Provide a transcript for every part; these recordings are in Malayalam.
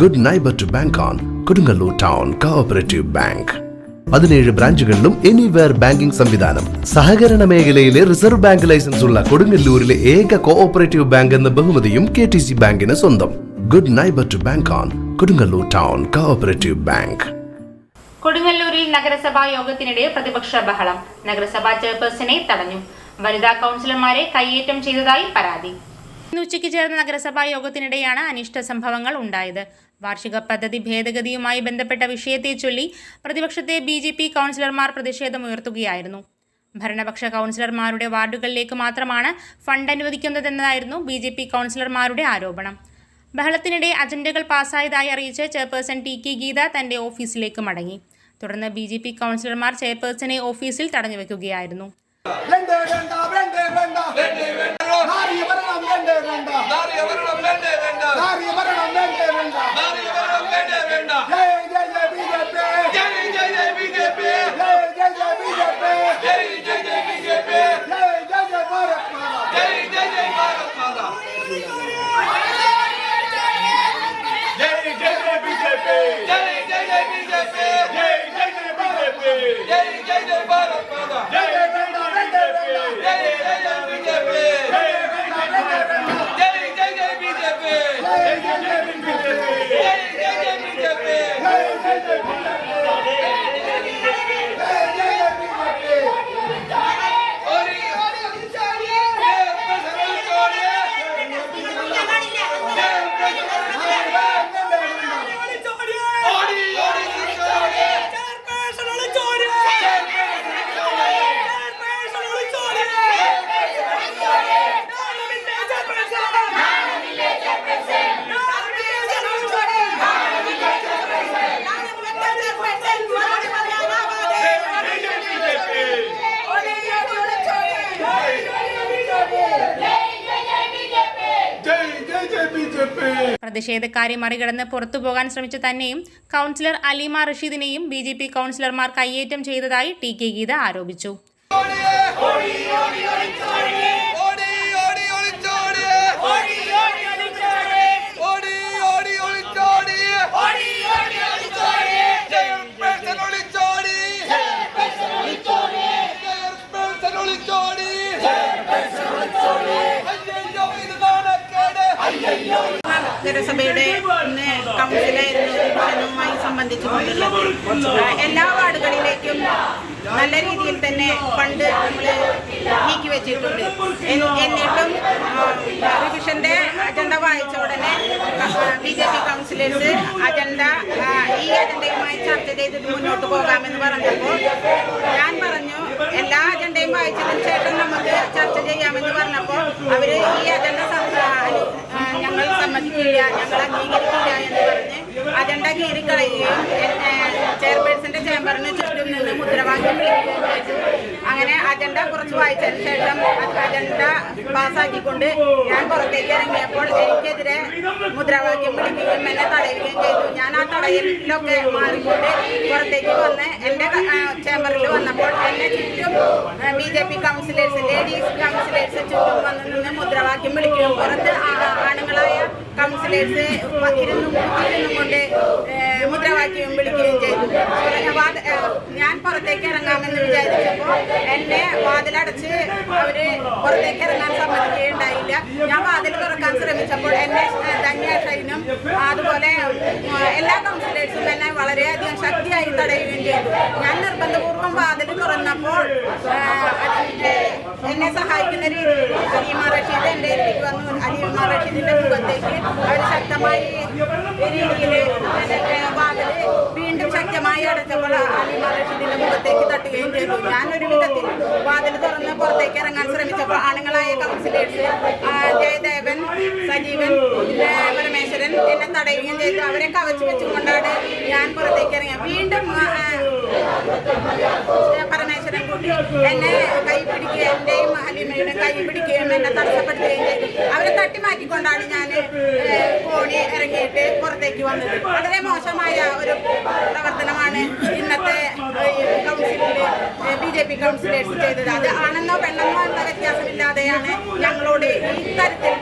Good neighbour to bank on Kodungallur town cooperative bank പതിനേഴ് ബ്രാഞ്ചുകളിലും എനിവെയർ ബാങ്കിംഗ് സംവിധാനം. സഹകരണ മേഖലയിലെ റിസർവ് ബാങ്ക് ലൈസൻസ് ഉള്ള കൊടുങ്ങല്ലൂരിലെ ഏക കോഓപ്പറേറ്റീവ് ബാങ്ക് എന്ന ബഹുമതിയും കെ ടി സി ബാങ്കിന് സ്വന്തം. Good neighbour to bank on Kodungallur town cooperative bank കൊടുങ്ങല്ലൂരിൽ നഗരസഭാ യോഗത്തിനിടെ പ്രതിപക്ഷ ബഹളം. നഗരസഭാ ചെയർപേഴ്സണെ തടഞ്ഞു. വനിതാ കൗൺസിലർമാരെ കയ്യേറ്റം ചെയ്തതായി പരാതി. ഇന്ന് ഉച്ചയ്ക്ക് ചേർന്ന നഗരസഭാ യോഗത്തിനിടെയാണ് അനിഷ്ട സംഭവങ്ങൾ ഉണ്ടായത്. വാർഷിക പദ്ധതി ഭേദഗതിയുമായി ബന്ധപ്പെട്ട വിഷയത്തെ ചൊല്ലി പ്രതിപക്ഷത്തെ ബി ജെ പി കൗൺസിലർമാർ പ്രതിഷേധമുയർത്തുകയായിരുന്നു. ഭരണപക്ഷ കൗൺസിലർമാരുടെ വാർഡുകളിലേക്ക് മാത്രമാണ് ഫണ്ട് അനുവദിക്കുന്നതെന്നതായിരുന്നു ബി ജെ പി കൗൺസിലർമാരുടെ ആരോപണം. ബഹളത്തിനിടെ അജണ്ടകൾ പാസ്സായതായി അറിയിച്ച് ചെയർപേഴ്സൺ ടി കെ ഗീത തന്റെ ഓഫീസിലേക്ക് മടങ്ങി. തുടർന്ന് ബി ജെ പി കൗൺസിലർമാർ ചെയർപേഴ്സണെ ഓഫീസിൽ തടഞ്ഞു വെക്കുകയായിരുന്നു വേണ്ടേ വേണ്ട വേണ്ടേ വേണ്ട വേണ്ടേ വേണ്ട നാരി ഭരണം വേണ്ടേ വേണ്ട നാറിയ ഭരണം വേണ്ടേ വേണ്ട നാരി ഭരണം വേണ്ടേ വേണ്ട നാറിയ ഭരണം വേണ്ടേ വേണ്ട Jai Jai Jai B J P Jai Jai Jai B J P Jai Jai Jai B J P Jai Jai Jai B J P Jai Jai Jai Bharat Mata Jai Jai Jai Bharat Mata Jai Jai Jai Jai പ്രതിഷേധക്കാരെ മറികടന്ന് പുറത്തു പോകാൻ ശ്രമിച്ച തന്നെയും കൗൺസിലർ അലീമ റഷീദിനെയും ബി ജെ പി കൗൺസിലർമാർ കയ്യേറ്റം ചെയ്തതായി ടി കെ ഗീത ആരോപിച്ചു. നഗരസഭയുടെ കൗൺസിലായിരുന്നു വിഭജനവുമായി സംബന്ധിച്ചുകൊണ്ടുള്ളത് എല്ലാ വാർഡുകളിലേക്കും നല്ല രീതിയിൽ തന്നെ ഫണ്ട് നമ്മൾ നീക്കി വെച്ചിട്ടുണ്ട്. എന്നിട്ടും റിവിഷന്റെ അജണ്ട വായിച്ച ഉടനെ B J P councillors agenda ഈ അജണ്ടയുമായി ചർച്ച ചെയ്തിട്ട് മുന്നോട്ട് പോകാമെന്ന് പറഞ്ഞപ്പോൾ ഞാൻ പറഞ്ഞു എല്ലാ അജണ്ടയും വായിച്ചതിന് ശേഷം നമുക്ക് ചർച്ച ചെയ്യാമെന്ന് പറഞ്ഞപ്പോൾ അവർ ഈ അജണ്ട ഞങ്ങൾ സമ്മതിക്കില്ല ഞങ്ങൾ അംഗീകരിക്കില്ല എന്ന് പറഞ്ഞ് അജണ്ട കീറിക്കളയുകയും ചെയർപേഴ്സന്റെ ചേംബറിന് ചുറ്റും നിന്ന് മുദ്രാവാക്യം വിളിക്കുകയും ചെയ്തു. അങ്ങനെ അജണ്ട കുറച്ച് വായിച്ചതിന് ശേഷം അജണ്ട പാസ്സാക്കിക്കൊണ്ട് ഞാൻ പുറത്തേക്ക് ഇറങ്ങിയപ്പോൾ എനിക്കെതിരെ മുദ്രാവാക്യം വിളിക്കുകയും എന്നെ തടയുകയും ചെയ്തു. ഞാൻ ആ തടയലിലൊക്കെ മാറിക്കൊണ്ട് പുറത്തേക്ക് വന്ന് എന്റെ ചേംബറിൽ വന്നപ്പോൾ എന്നെ ചുറ്റും B J P councillors ladies councillors ചുറ്റും വന്ന് നിന്ന് മുദ്രാവാക്യം വിളിക്കുകയും പുറത്ത് കൗൺസിലേഴ്സ് ഇരുന്നും ഇരുന്നും കൊണ്ട് മുദ്രാവാക്യം വിളിക്കുകയും ചെയ്തു. ഞാൻ പുറത്തേക്ക് ഇറങ്ങാമെന്ന് വിചാരിച്ചപ്പോൾ എന്നെ വാതിലടച്ച് അവർ പുറത്തേക്ക് ഇറങ്ങാൻ സമ്മതിക്കുകയുണ്ടായില്ല. ഞാൻ വാതിൽ തുറക്കാൻ ശ്രമിച്ചപ്പോൾ എന്നെ ധന്യ ഷൈനും അതുപോലെ എല്ലാ കൗൺസിലേഴ്സും എന്നെ വളരെയധികം ശക്തിയായി തടയുകയും ചെയ്തു. ഞാൻ നിർബന്ധപൂർവം വാതിൽ തുറന്നപ്പോൾ എന്നെ സഹായിക്കുന്ന രീതിയിൽ അലീമ റഷീദ് എന്റെ അടുത്തേക്ക് വന്നു. അലീമ റഷീദിന്റെ മുഖത്തേക്ക് അവർ ശക്തമായി രീതിയിൽ വാതിൽ വീണ്ടും ശക്തമായി അടച്ചപ്പോൾ അലീമ റഷീദിന്റെ മുഖത്തേക്ക് തട്ടുകയും ചെയ്തു. ഞാനൊരു വിധത്തിൽ വാതിൽ തുറന്ന് പുറത്തേക്ക് ഇറങ്ങാൻ ശ്രമിച്ചപ്പോൾ ആണുങ്ങളായ കൗൺസിലേഴ്സ് ജയദേവൻ സജീവൻ പരമേശ്വരൻ എന്നെ തടയുകയും ചെയ്തു. അവരെ കവച്ചു വെച്ചുകൊണ്ടാണ് ഞാൻ പുറത്തേക്ക് ഇറങ്ങിയത്. വീണ്ടും പരമേശ്വരൻ എന്നെ കൈ പിടിക്കുകയും എന്റെയും ഹലിമയുടെ കൈ പിടിക്കുകയും എന്നെ തടസ്സപ്പെടുത്തുകയും അവരെ തട്ടി മാറ്റിക്കൊണ്ടാണ് ഞാൻ കോണി ഇറങ്ങിയിട്ട് പുറത്തേക്ക് വന്നത്. വളരെ മോശമായ ഒരു പ്രവർത്തനമാണ് ഇന്നത്തെ കൗൺസിലിൽ ബി ജെ പി കൗൺസിലേഴ്സ് ചെയ്തത്. അത് ആണെന്നോ പെണ്ണെന്നോ എന്ന വ്യത്യാസമില്ലാതെയാണ് ഞങ്ങളോട് ഇത്തരത്തിൽ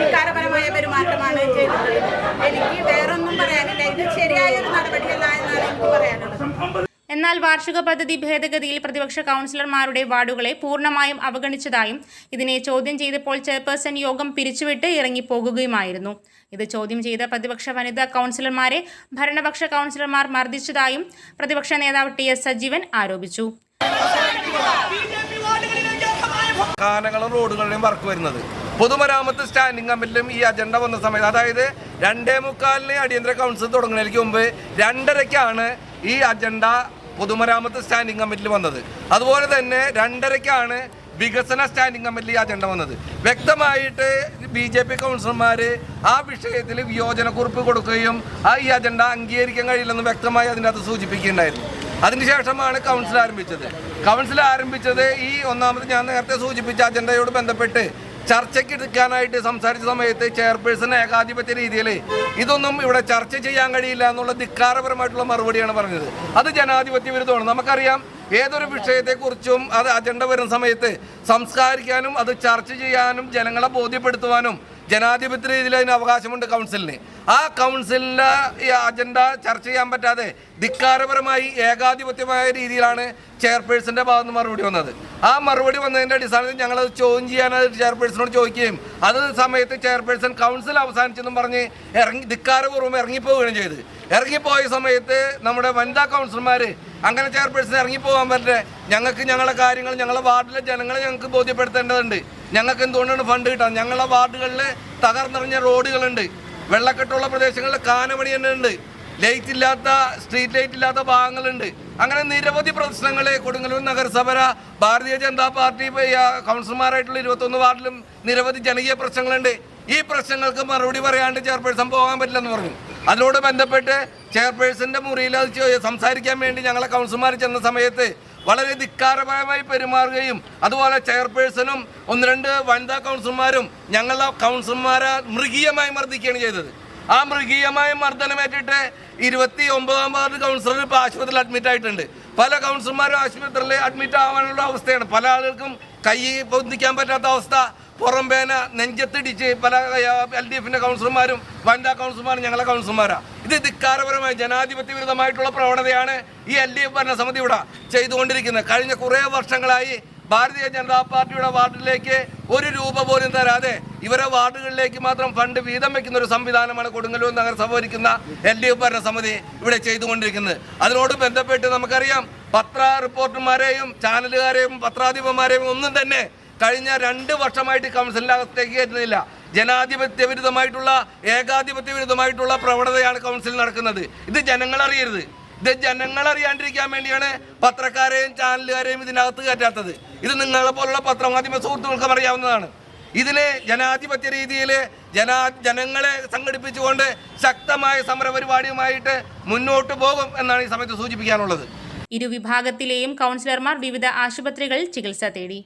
വികാരപരമായ പെരുമാറ്റമാണ് ചെയ്തിട്ടുള്ളത് എനിക്ക് വേറൊന്നും പറയാൻ ശരിയായ ഒരു നടപടിയല്ല എന്നാണ് എനിക്ക് പറയാനുള്ളത്. എന്നാൽ വാർഷിക പദ്ധതി ഭേദഗതിയിൽ പ്രതിപക്ഷ കൗൺസിലർമാരുടെ വാർഡുകളെ പൂർണമായും അവഗണിച്ചതായും ഇതിനെ ചോദ്യം ചെയ്തപ്പോൾ ചെയർപേഴ്സൺ യോഗം പിരിച്ചുവിട്ട് ഇറങ്ങിപ്പോകുകയുമായിരുന്നു. ഇത് ചോദ്യം ചെയ്ത പ്രതിപക്ഷ വനിതാ കൗൺസിലർമാരെ ഭരണപക്ഷ കൗൺസിലർമാർ മർദ്ദിച്ചതായും പ്രതിപക്ഷ നേതാവ് ടി എസ് സജീവൻ ആരോപിച്ചു. കാനങ്ങളും റോഡുകളുടെയും വർക്ക് വരുന്നത്. പൊതുമരാമത്ത് സ്റ്റാൻഡിംഗ് കമ്മിറ്റിയിലും ഈ അജണ്ട വന്ന സമയത്ത് അതായത് രണ്ടേ മുക്കാലിന് അടിയന്തര കൗൺസിൽ തുടങ്ങുന്നതിലേക്ക് മുമ്പ് രണ്ടരയ്ക്കാണ് ഈ അജണ്ട പൊതുമരാമത്ത് സ്റ്റാൻഡിംഗ് കമ്മിറ്റിയിൽ വന്നത്. അതുപോലെ തന്നെ രണ്ടരയ്ക്കാണ് വികസന സ്റ്റാൻഡിംഗ് കമ്മിറ്റിയിൽ ഈ അജണ്ട വന്നത്. വ്യക്തമായിട്ട് ബി ജെ പി കൗൺസിലർമാർ ആ വിഷയത്തിൽ വിയോജനക്കുറിപ്പ് കൊടുക്കുകയും ആ ഈ അജണ്ട അംഗീകരിക്കാൻ കഴിയില്ലെന്ന് വ്യക്തമായി അതിന്റെ അകത്ത് സൂചിപ്പിക്കുകയുണ്ടായിരുന്നു. അതിനുശേഷമാണ് കൗൺസിൽ ആരംഭിച്ചത്. കൗൺസിൽ ആരംഭിച്ചത് ഈ ഒന്നാമത് ഞാൻ നേരത്തെ സൂചിപ്പിച്ച അജണ്ടയോട് ബന്ധപ്പെട്ട് ചർച്ചയ്ക്ക് എടുക്കാനായിട്ട് സംസാരിച്ച സമയത്ത് ചെയർപേഴ്സൺ ഏകാധിപത്യ രീതിയിൽ ഇതൊന്നും ഇവിടെ ചർച്ച ചെയ്യാൻ കഴിയില്ല എന്നുള്ള ധിക്കാരപരമായിട്ടുള്ള മറുപടിയാണ് പറഞ്ഞത്. അത് ജനാധിപത്യ വിരുദ്ധമാണ്. നമുക്കറിയാം ഏതൊരു വിഷയത്തെക്കുറിച്ചും അത് അജണ്ട വരുന്ന സമയത്ത് സംസ്കാരിക്കാനും അത് ചർച്ച ചെയ്യാനും ജനങ്ങളെ ബോധ്യപ്പെടുത്തുവാനും ജനാധിപത്യ രീതിയിൽ അതിന് അവകാശമുണ്ട് കൗൺസിലിന് ആ കൗൺസിലിന്റെ ഈ അജണ്ട ചർച്ച ചെയ്യാൻ പറ്റാതെ ധിക്കാരപരമായി ഏകാധിപത്യമായ രീതിയിലാണ് ചെയർപേഴ്സന്റെ ഭാഗത്ത് മറുപടി വന്നത്. ആ മറുപടി വന്നതിന്റെ അടിസ്ഥാനത്തിൽ ഞങ്ങൾ അത് ചോദ്യം ചെയ്യാനായി ചെയർപേഴ്സണോട് ചോദിക്കുകയും അത് സമയത്ത് ചെയർപേഴ്സൺ കൗൺസിൽ അവസാനിച്ചെന്നും പറഞ്ഞ് ഇറങ്ങി ധിക്കാരപൂർവം ഇറങ്ങിപ്പോവുകയും ചെയ്ത് ഇറങ്ങിപ്പോയ സമയത്ത് നമ്മുടെ വനിതാ കൗൺസിലർമാർ അങ്ങനെ ചെയർപേഴ്സൺ ഇറങ്ങിപ്പോകാൻ പറ്റേ ഞങ്ങൾക്ക് ഞങ്ങളുടെ കാര്യങ്ങൾ ഞങ്ങളുടെ വാർഡിലെ ജനങ്ങളെ ഞങ്ങൾക്ക് ബോധ്യപ്പെടുത്തേണ്ടതുണ്ട്. ഞങ്ങൾക്ക് എന്തുകൊണ്ടാണ് ഫണ്ട് കിട്ടാൻ ഞങ്ങളുടെ വാർഡുകളിൽ തകർന്നിറങ്ങിയ റോഡുകളുണ്ട്. വെള്ളക്കെട്ടുള്ള പ്രദേശങ്ങളിൽ കാനമണി തന്നെ ഉണ്ട് ലൈറ്റ് ഇല്ലാത്ത സ്ട്രീറ്റ് ലൈറ്റ് ഇല്ലാത്ത ഭാഗങ്ങളുണ്ട്. അങ്ങനെ നിരവധി പ്രശ്നങ്ങൾ കൊടുങ്ങല്ലൂർ നഗരസഭ ഭാരതീയ ജനതാ പാർട്ടി കൗൺസിലർമാരായിട്ടുള്ള ഇരുപത്തൊന്ന് വാർഡിലും നിരവധി ജനകീയ പ്രശ്നങ്ങളുണ്ട്. ഈ പ്രശ്നങ്ങൾക്ക് മറുപടി പറയാണ്ട് ചെയർപേഴ്സൺ പോകാൻ പറ്റില്ലെന്ന് പറഞ്ഞു. അതിനോട് ബന്ധപ്പെട്ട് ചെയർപേഴ്സന്റെ മുറിയിൽ അത് സംസാരിക്കാൻ വേണ്ടി ഞങ്ങളെ കൗൺസിലർമാർ ചെന്ന സമയത്ത് വളരെ ധിക്കാരപരമായി പെരുമാറുകയും അതുപോലെ ചെയർപേഴ്സണും ഒന്ന് രണ്ട് വനിതാ കൗൺസിലർമാരും ഞങ്ങളുടെ കൗൺസിലർമാരെ മൃഗീയമായി മർദ്ദിക്കുകയാണ് ചെയ്തത്. ആ മൃഗീയമായ മർദ്ദനമേറ്റിട്ട് ഇരുപത്തി ഒമ്പതാം വാർഡ് കൗൺസിലർ ഇപ്പോൾ ആശുപത്രിയിൽ അഡ്മിറ്റ് ആയിട്ടുണ്ട്. പല കൗൺസിലർമാരും ആശുപത്രിയിൽ അഡ്മിറ്റ് ആവാനുള്ള അവസ്ഥയാണ്. പല ആളുകൾക്കും കൈ പൊന്തിക്കാൻ പറ്റാത്ത അവസ്ഥ. പുറം പേന നെഞ്ചത്തിടിച്ച് പല എൽ ഡി എഫിന്റെ കൗൺസിലർമാരും വനിതാ കൗൺസിലർമാരും ഞങ്ങളെ കൗൺസിലർമാരാ. ഇത് ധിക്കാരപരമായ ജനാധിപത്യ വിരുദ്ധമായിട്ടുള്ള പ്രവണതയാണ് ഈ എൽ ഡി എഫ് ഭരണസമിതി ഇവിടെ ചെയ്തുകൊണ്ടിരിക്കുന്നത്. കഴിഞ്ഞ കുറേ വർഷങ്ങളായി ഭാരതീയ ജനതാ പാർട്ടിയുടെ വാർഡിലേക്ക് ഒരു രൂപ പോലും തരാതെ ഇവരെ വാർഡുകളിലേക്ക് മാത്രം ഫണ്ട് വീതം വെക്കുന്ന ഒരു സംവിധാനമാണ് കൊടുങ്ങല്ലൂർ നഗരസഭ ഭരിക്കുന്ന എൽ ഡി എഫ് ഭരണസമിതി ഇവിടെ ചെയ്തുകൊണ്ടിരിക്കുന്നത്. അതിനോട് ബന്ധപ്പെട്ട് നമുക്കറിയാം പത്ര റിപ്പോർട്ടർമാരെയും ചാനലുകാരെയും പത്രാധിപന്മാരെയും ഒന്നും തന്നെ കഴിഞ്ഞ രണ്ട് വർഷമായിട്ട് കൗൺസിലിന്റെ അകത്തേക്ക് കയറ്റുന്നില്ല. ജനാധിപത്യ വിരുദ്ധമായിട്ടുള്ള ഏകാധിപത്യ വിരുദ്ധമായിട്ടുള്ള പ്രവണതയാണ് കൗൺസിൽ നടക്കുന്നത്. ഇത് ജനങ്ങളറിയരുത് ഇത് ജനങ്ങൾ അറിയാണ്ടിരിക്കാൻ വേണ്ടിയാണ് പത്രക്കാരെയും ചാനലുകാരെയും ഇതിനകത്ത് കയറ്റാത്തത്. ഇത് നിങ്ങളെ പോലുള്ള പത്രമാധ്യമ സുഹൃത്തുക്കൾക്കും അറിയാവുന്നതാണ്. ഇതിനെ ജനാധിപത്യ രീതിയിൽ ജനാ ജനങ്ങളെ സംഘടിപ്പിച്ചുകൊണ്ട് ശക്തമായ സമരപരിപാടിയുമായിട്ട് മുന്നോട്ട് പോകും എന്നാണ് ഈ സമയത്ത് സൂചിപ്പിക്കാനുള്ളത്. ഇരുവിഭാഗത്തിലെയും കൗൺസിലർമാർ വിവിധ ആശുപത്രികളിൽ ചികിത്സ തേടി.